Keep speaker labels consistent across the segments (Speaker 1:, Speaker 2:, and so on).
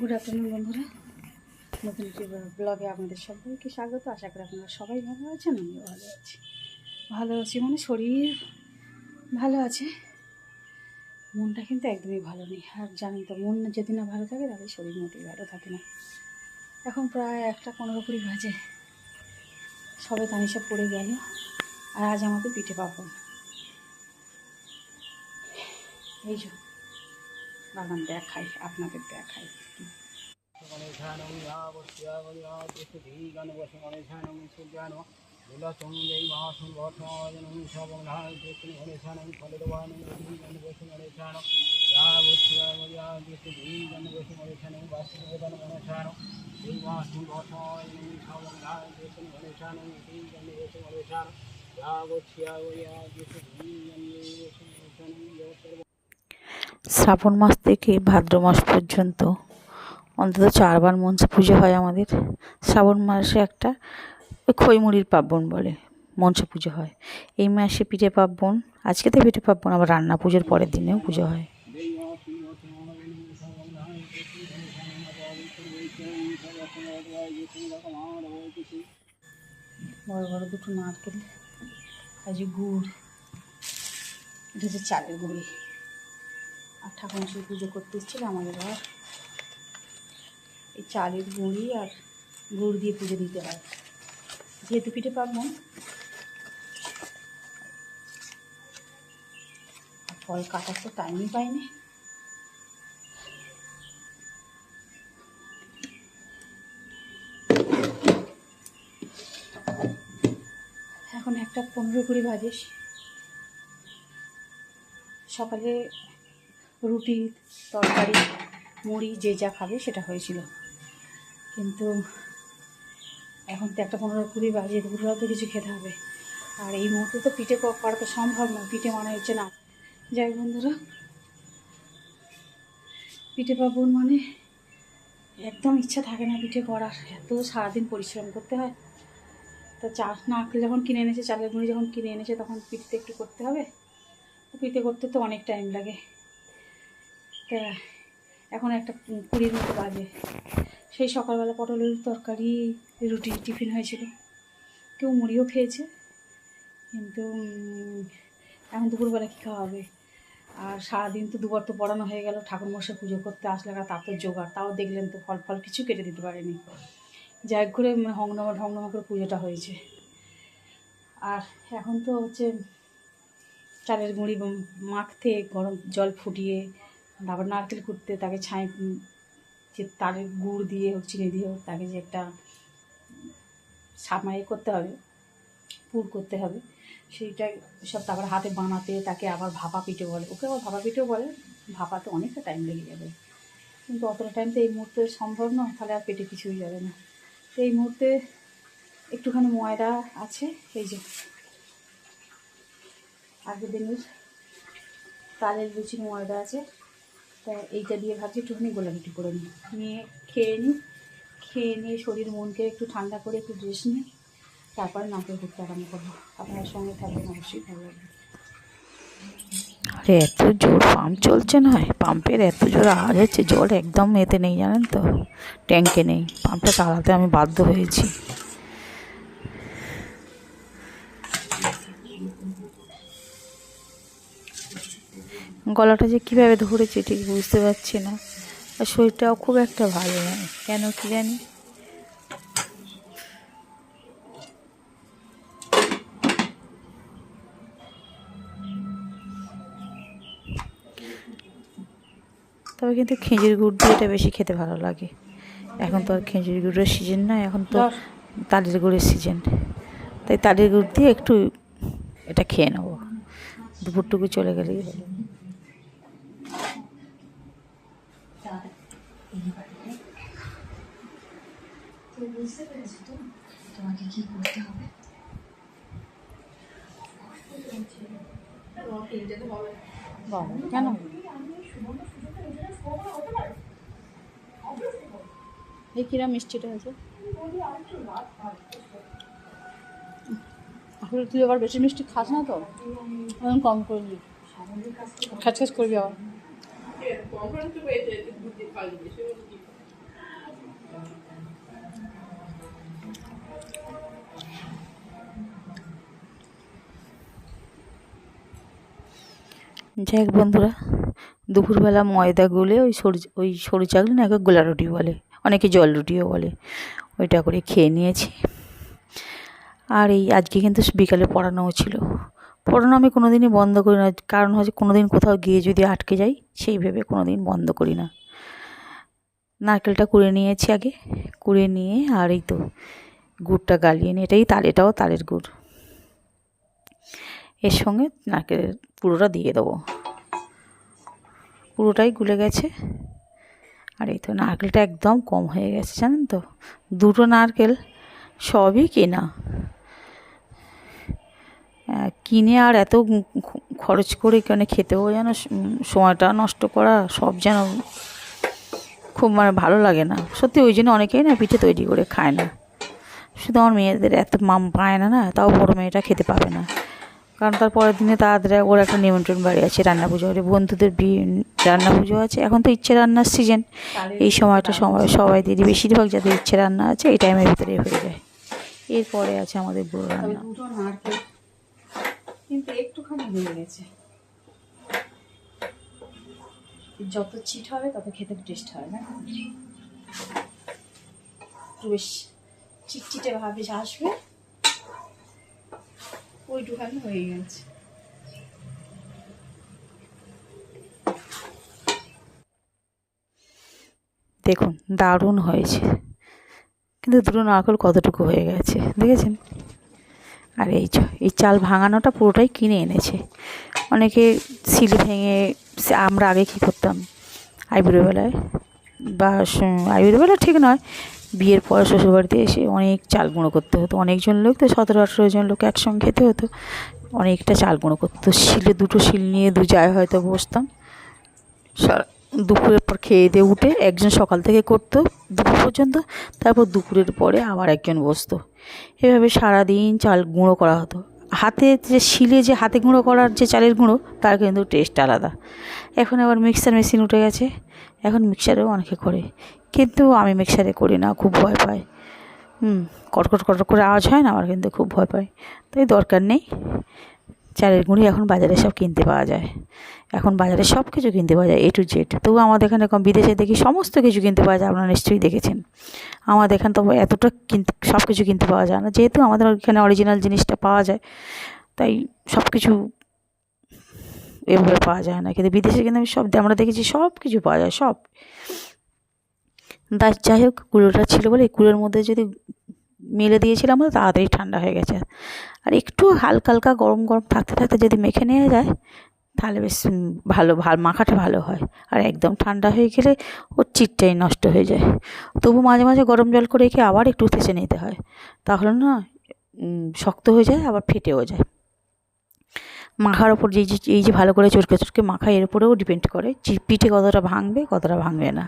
Speaker 1: Good afternoon, বন্ধুরা। নতুন ব্লগে আপনাদের সবাইকে স্বাগত। আশা করি আপনারা সবাই ভালো আছেন, আমিও ভালো আছি। ভালো আছি মানে শরীর ভালো আছে। মনটা কিন্তু একদমই ভালো নেই। আর জানেন তো, মন যদি না ভালো থাকে, তাহলে শরীর মোটেই ভালো থাকে না। এখন প্রায় একটা পনেরো কুড়ি বাজে। সবে তানিশা পড়ে গেল, আর আজ আমাকে পিঠে পাবো এই যে। বাগান দেখাই আপনাদের দেখাই।
Speaker 2: শ্রাবণ মাস থেকে ভাদ্র মাস পর্যন্ত, অন্তত চারবার মনসা পুজো হয় আমাদের। শ্রাবণ মাসে একটা ওই খইমুড়ির পার্বণ বলে, মনসা পুজো হয়। এই মাসে পিঠে পার্বণ, আজকে তো পিঠে পার্বণ, আবার রান্না পুজোর পরের দিনেও পুজো হয়।
Speaker 1: বড় বড় দুটো নারকেল যে গুড়, এটা হচ্ছে চালের গুঁড়ি। আর ঠাকুর মশাই পুজো করতে এসেছিল আমাদের ঘর এই চালের গুঁড়ি আর গুড় দিয়ে পুজো দিতে হয়। যেহেতু পিঠে আর ফল কাটার তো টাইমই পাইনি। এখন একটা পনেরো কুড়ি বাজে। সকালে রুটি, তরকারি, মুড়ি, যে যা খাবে সেটা হয়েছিল। কিন্তু এখন তো একটা পনেরো কুড়ি বাজে, দুপুরবেলা তো কিছু খেতে হবে। আর এই মুহূর্তে তো পিঠে করা তো সম্ভব না, পিঠে মনে হচ্ছে না। যাই বন্ধুরা, পিঠে পাবন মানে একদম ইচ্ছা থাকে না পিঠে করার। এত সারাদিন পরিশ্রম করতে হয়। তো চা নারকেল যখন কিনে এনেছে, চালের গুঁড়ি যখন কিনে এনেছে, তখন পিঠে একটু করতে হবে। পিঠে করতে তো অনেক টাইম লাগে। তা এখন একটা কুড়ির মতো বাজে। সেই সকালবেলা পটলের তরকারি, রুটি, টিফিন হয়েছিল। কেউ মুড়িও খেয়েছে, কিন্তু এখন দুপুরবেলা কী খাওয়া হবে আর সারাদিন তো দুবার তো পড়ানো হয়ে গেল ঠাকুর মশাই পুজো করতে আসলে আর তার তো জোগাড়। তাও দেখলেন তো ফল ফল কিছু কেটে দিতে পারেনি। যাই করে মানে হংনমা, ঢংনমা করে পুজোটা হয়েছে। আর এখন তো হচ্ছে চালের গুঁড়ি মাখতে, গরম জল ফুটিয়ে তারপর নারকেল কুটতে তাকে ছাই যে তারের গুড় দিয়ে হোক, চিনি দিয়ে হোক, তাকে যে একটা সামাই করতে হবে, পুর করতে হবে, সেইটা সব তারপর হাতে বানাতে তাকে আবার ভাপা পিঠে বলে। ওকে আবার ভাপা পিঠেও বলে, ভাপাতে অনেকটা টাইম লেগে যাবে। কিন্তু অতটা টাইম তো এই মুহূর্তে সম্ভব না তাহলে আর পেটে কিছুই যাবে না। তো এই মুহূর্তে একটুখানি ময়দা আছে, এই যে। আগের দিনের, তালের লুচির ময়দা আছে। তা এইটা দিয়ে ভাবছি একটুখানি গোলাপিটি করে নিই। নিয়ে খেয়ে নিই। খেয়ে নিয়ে শরীর মনকে একটু ঠান্ডা করে একটু ড্রেস নিই। তারপরে নাকে ঘুরতে আরম্ভ করব। আপনার সঙ্গে থাকবেন অবশ্যই, ভালো লাগবে।
Speaker 2: আরে, এত জোর পাম্প চলছে না পাম্পের এত জোর আওয়াজ হচ্ছে, জল একদম এতে নেই, জানেন তো? ট্যাঙ্কে নেই। পাম্পটা চালাতে আমি বাধ্য হয়েছি। গলাটা যে কীভাবে ধরেছে ঠিক বুঝতে পারছি না। আর শরীরটাও খুব একটা ভালো নয় কেন কি জানি? তবে কিন্তু খেজুর গুড় দিয়ে এটা বেশি খেতে ভালো লাগে। এখন তো আর খেজুর গুড়ের সিজন নয় এখন তো। তালের গুড়ের সিজন তাই তালের গুড় দিয়ে একটু এটা খেয়ে নেব। দুপুরটুকু চলে
Speaker 1: বাবা কেন? এই কিরা মিষ্টিটা হয়েছে। আসলে তুই আবার বেশি মিষ্টি খাস না তো? এখন কম করে দিবি খাচ খাচ করবি আবার।
Speaker 2: যাই বন্ধুরা, দুপুরবেলা ময়দা গুলে ওই সরু ওই সরু চাকলি না গোলা রুটি বলে, অনেকে জল রুটিও বলে, ওইটা করে খেয়ে নিয়েছি। আর এই আজকে কিন্তু বিকালে পড়ানোও ছিল। পড়ানো আমি কোনো দিনই বন্ধ করি না। কারণ হচ্ছে কোনো দিন কোথাও গিয়ে যদি আটকে যাই, সেই ভেবে কোনো দিন বন্ধ করি না। নারকেলটা কুড়ে নিয়েছি আগে। কুড়ে নিয়ে আর এই তো গুড়টা গালিয়ে নিয়ে, এটাই তাল এটাও তালের গুড়। এর সঙ্গে নারকেলের পুরোটা দিয়ে দেবো। পুরোটাই গুলে গেছে। আর এই তো নারকেলটা একদম কম হয়ে গেছে, জানেন তো? দুটো নারকেল সবই কেনা। কিনে আর এত খরচ করে কেন খেতেও যেন সময়টা নষ্ট করা সব যেন খুব মানে ভালো লাগে না। সত্যি ওই জন্য অনেকেই না পিঠে তৈরি করে খায় না। শুধু আমার মেয়েদের এত মাম পায় না না, তাও বড়ো মেয়েটা খেতে পাবে না। কারণ তার পরের দিনে তাদের ওর একটা নিমন্ত্রণ বাড়ি আছে, রান্না পুজো। বন্ধুদের রান্না পুজো আছে। এখন তো ইচ্ছে রান্নার সিজন এই সময়টা সময়, সবাই দিদি বেশিরভাগ যাদের ইচ্ছে রান্না আছে, এই টাইমের ভিতরে হয়ে যায়। এরপরে আছে আমাদের বুড়ো রান্না।
Speaker 1: কিন্তু একটুখানি হয়ে গেছে। যত চিট হবে, তত খেতে টেস্ট হয় না? একটু বেশ চিটচিটে ভাব আসবে, ওইটুখানি হয়ে গেছে।
Speaker 2: দেখুন, দারুণ হয়েছে। কিন্তু দুটো নারকেল কতটুকু হয়ে গেছে, দেখেছেন? আর এই এই চাল ভাঙানোটা পুরোটাই কিনে এনেছে। অনেকে সিল ভেঙে আমরা আগে কী করতাম? আইবুড়ো বেলায় বা স- আইবুড়ো বেলা ঠিক নয়। বিয়ের পর শ্বশুরবাড়িতে এসে অনেক চাল গুঁড়ো করতে হতো। অনেকজন লোক তো সতেরো, আঠেরো জন লোক একসঙ্গে খেতে হতো। অনেকটা চাল গুঁড়ো করতো। শিলে দুটো শিল নিয়ে দু যায় হয়তো বসতাম। দুপুরের পর খেয়ে দিয়ে উঠে একজন সকাল থেকে করতো দুপুর পর্যন্ত, তারপর দুপুরের পরে আবার একজন বসতো। এভাবে সারাদিন চাল গুঁড়ো করা হতো। হাতে যে শিলে যে হাতে গুঁড়ো করার যে চালের গুঁড়ো, তার কিন্তু টেস্ট আলাদা। এখন আবার মিক্সার মেশিন উঠে গেছে। এখন মিক্সারেও অনেকে করে। কিন্তু আমি মিক্সারে করি না, খুব ভয় পাই হুম, কটকট কটকট করে আওয়াজ হয় না, আমার কিন্তু খুব ভয় পাই তাই দরকার নেই। চালের গুঁড়ি এখন বাজারে সব কিনতে পাওয়া যায়। এখন বাজারে সব কিছু কিনতে পাওয়া যায় এ টু জেড তবু আমাদের এখানে কম, বিদেশে দেখি সমস্ত কিছু কিনতে পাওয়া যায়, আপনারা নিশ্চয়ই দেখেছেন। আমাদের এখানে তো এতটা কিনতে, সব কিছু কিনতে পাওয়া যায় না। যেহেতু আমাদের এখানে অরিজিনাল জিনিসটা পাওয়া যায়, তাই সব কিছু এভাবে পাওয়া যায় না। কিন্তু বিদেশে কিন্তু আমি সব, আমরা দেখেছি সব কিছু পাওয়া যায়, সব। দা যাই হোক কুলোটা ছিল বলে কুলোর মধ্যে যদি মেলে দিয়েছিলাম তো তাড়াতাড়ি ঠান্ডা হয়ে গেছে। আর একটু হালকা হালকা গরম গরম থাকতে থাকতে যদি মেখে নেওয়া যায়, তাহলে বেশ ভালো ভালো মাখাটা ভালো হয়। আর একদম ঠান্ডা হয়ে গেলে ওর চিটটাই নষ্ট হয়ে যায়। তবু মাঝে মাঝে গরম জল করে রেখে আবার একটু থেঁচে নিতে হয়। তাহলে না শক্ত হয়ে যায়, আবার ফেটেও যায়। মাখার ওপর যে এই যে ভালো করে চটকে চটকে মাখা, এর উপরেও ডিপেন্ড করে পিঠে কতটা ভাঙবে কতটা ভাঙবে না।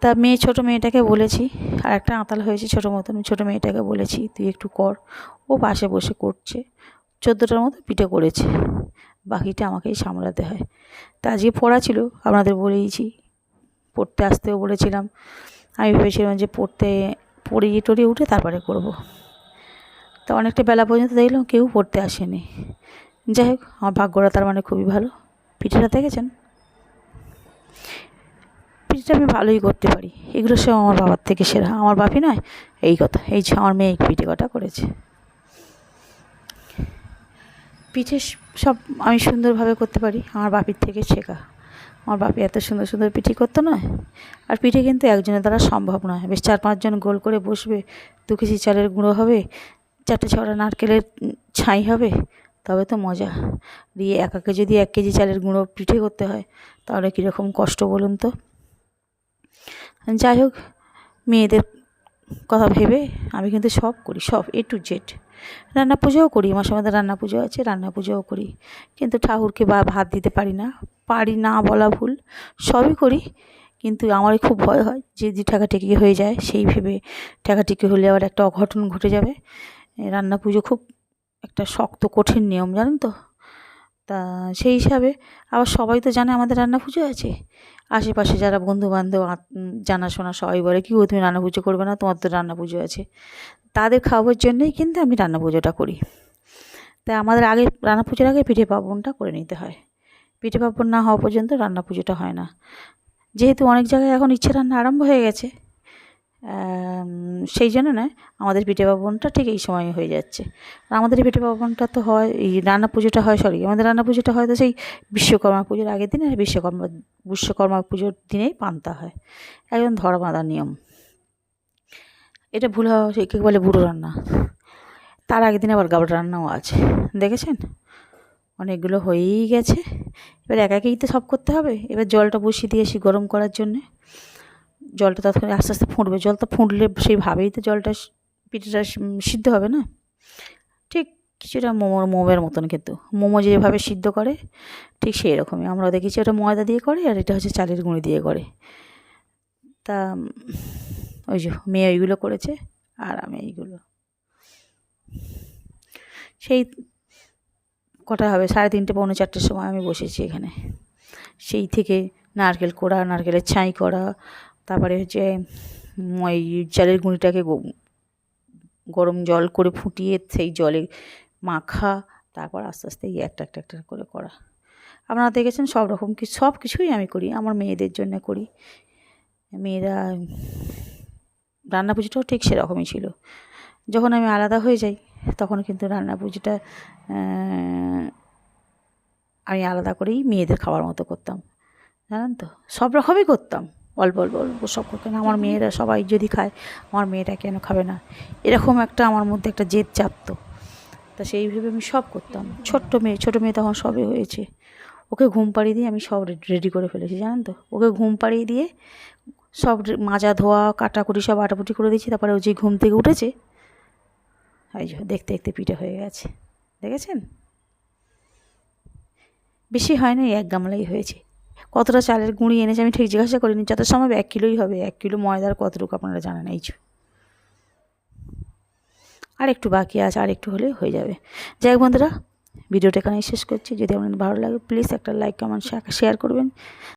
Speaker 2: তা মেয়ে, ছোটো মেয়েটাকে বলেছি, আর একটা আঁতাল হয়েছে ছোটো মতন, ছোটো মেয়েটাকে বলেছি, তুই একটু কর। ও পাশে বসে করছে। চোদ্দোটার মতো পিঠে করেছে। বাকিটা আমাকেই সামলাতে হয়। তা আজকে পড়া ছিল, আপনাদের বলেইছি। পড়তে আসতেও বলেছিলাম। আমি ভেবেছিলাম যে পড়তে, পড়িয়ে টড়িয়ে উঠে তারপরে করব। তা অনেকটা বেলা পর্যন্ত দেখলাম কেউ পড়তে আসেনি। যাই হোক, আমার ভাগ্যটা তার মানে খুবই ভালো। পিঠেটা দেখেছেন? পিঠেটা আমি ভালোই করতে পারি। এগুলো সব আমার বাবার থেকে সেরা। আমার বাপি নয়, এই কথা। এই যে আমার মেয়ে পিঠে কটা করেছে। পিঠে সব আমি সুন্দরভাবে করতে পারি। আমার বাপির থেকে শেখা। আমার বাপি এত সুন্দর সুন্দর পিঠে করতো নয় আর পিঠে কিন্তু একজনের দ্বারা সম্ভব নয়। বেশ চার পাঁচজন গোল করে বসবে, দু কেজি চালের গুঁড়ো হবে, চারটে ছটা নারকেলের ছাই হবে, তবে তো মজা। দিয়ে একাকে যদি এক কেজি চালের গুঁড়ো পিঠে করতে হয়, তাহলে কীরকম কষ্ট বলুন তো? যাই হোক, মেয়েদের কথা ভেবে আমি কিন্তু সব করি, সব এ টু জেড রান্না পুজোও করি আমার মাঝে রান্না পুজো আছে, রান্না পুজোও করি। কিন্তু ঠাকুরকে বা ভাত দিতে পারি না পারি না বলা ভুল, সবই করি। কিন্তু আমার খুব ভয় হয় যে যদি ঠেকাঠেকি হয়ে যায়, সেই ভেবে ঠেকাঠেকি হলে আবার একটা অঘটন ঘটে যাবে। রান্না পুজো খুব একটা শক্ত, কঠিন নিয়ম, জানেন তো? তা সেই হিসাবে আবার সবাই তো জানে আমাদের রান্না পুজো আছে। আশেপাশে যারা বন্ধু বান্ধব জানাশোনা সবাই বলে, কি গো, তুমি রান্না পুজো করবে না? তোমার তো রান্না পুজো আছে। তাদের খাওয়াবার জন্যই কিন্তু আমি রান্না পুজোটা করি। তাই আমাদের আগে, রান্না পুজোর আগে পিঠে পার্বণটা করে নিতে হয়। পিঠে পার্বণ না হওয়া পর্যন্ত রান্না পুজোটা হয় না। যেহেতু অনেক জায়গায় এখন ইচ্ছে রান্না আরম্ভ হয়ে গেছে সেই জন্য নয় আমাদের পিঠে পার্বণটা ঠিক এই সময় হয়ে যাচ্ছে। আর আমাদের পিঠে পার্বণটা তো হয়, এই রান্না পুজোটা হয় সরি আমাদের রান্না পুজোটা হয় তো সেই বিশ্বকর্মা পুজোর আগের দিনে আর বিশ্বকর্মা বিশ্বকর্মা পুজোর দিনেই পান্তা হয়। একদম ধরা বাঁধা নিয়ম। এটা ভুল হওয়া কে বলে বুড়ো রান্না? তার আগের দিন আবার গাবড়া রান্নাও আছে, দেখেছেন? অনেকগুলো হয়েই গেছে। এবার একা একেই তো সব করতে হবে, এবার জলটা বসিয়ে দিয়েছি গরম করার জন্যে। জলটা ততক্ষণে আস্তে আস্তে ফুটবে জলটা ফুটলে সেইভাবেই তো জলটা পিঠেটা সিদ্ধ হবে না? ঠিক কিছুটা মোমোর মোমের মতন কিন্তু। মোমো যেভাবে সিদ্ধ করে, ঠিক সেই রকমই আমরা দেখেছি ওটা ময়দা দিয়ে করে আর এটা হচ্ছে চালের গুঁড়ি দিয়ে করে। তা, ওই যে মেয়ে ওইগুলো করেছে আর আমি এইগুলো। সেই কটা হবে? সাড়ে তিনটে পৌনে চারটের সময় আমি বসেছি এখানে। সেই থেকে নারকেল কোড়া, নারকেলের ছাই করা তারপরে হচ্ছে ওই চালের গুঁড়িটাকে গরম জল করে ফুটিয়ে সেই জলে মাখা, তারপর আস্তে আস্তে এই একটা একটা একটা করে করা। আপনারা দেখেছেন সব রকম কি, সব কিছুই আমি করি, আমার মেয়েদের জন্য করি। মেয়েরা রান্না পুজোটাও ঠিক সেরকমই ছিল। যখন আমি আলাদা হয়ে যাই, তখন কিন্তু রান্না পুজোটা আমি আলাদা করেই মেয়েদের খাবার মতো করতাম। জানেন তো? সব রকমই করতাম। অল্প অল্প অল্প সব করতাম আমার মেয়েরা সবাই যদি খায়, আমার মেয়েটা কেন খাবে না? এরকম একটা আমার মধ্যে একটা জেদ চাপতো তা সেই ভেবে আমি সব করতাম। ছোট্ট মেয়ে, ছোটো মেয়ে তখন সবে হয়েছে। ওকে ঘুম পাড়িয়ে দিয়ে আমি সব রেডি করে ফেলেছি, জানেন তো? ওকে ঘুম পাড়িয়ে দিয়ে সব মাজা ধোয়া, কাটাকুটি সব আটাপুটি করে দিয়েছি। তারপরে ও যে ঘুম থেকে উঠেছে, এই যে দেখতে দেখতে পিঠে হয়ে গেছে। দেখেছেন? বেশি হয়নি এক গামলাই হয়েছে। কতটা চালের গুঁড়ি এনেছে আমি ঠিক জিজ্ঞাসা করিনি, যত সময় এক কিলোই হবে, এক কিলো ময়দার কতটুকু আপনারা জানেন, এই। আর একটু বাকি আছে, আর একটু হলে হয়ে যাবে। যাই বন্ধুরা, ভিডিওটা এখানেই শেষ করছি। যদি আপনাদের ভালো লাগে প্লিজ একটা লাইক কমেন্ট শেয়ার করবেন।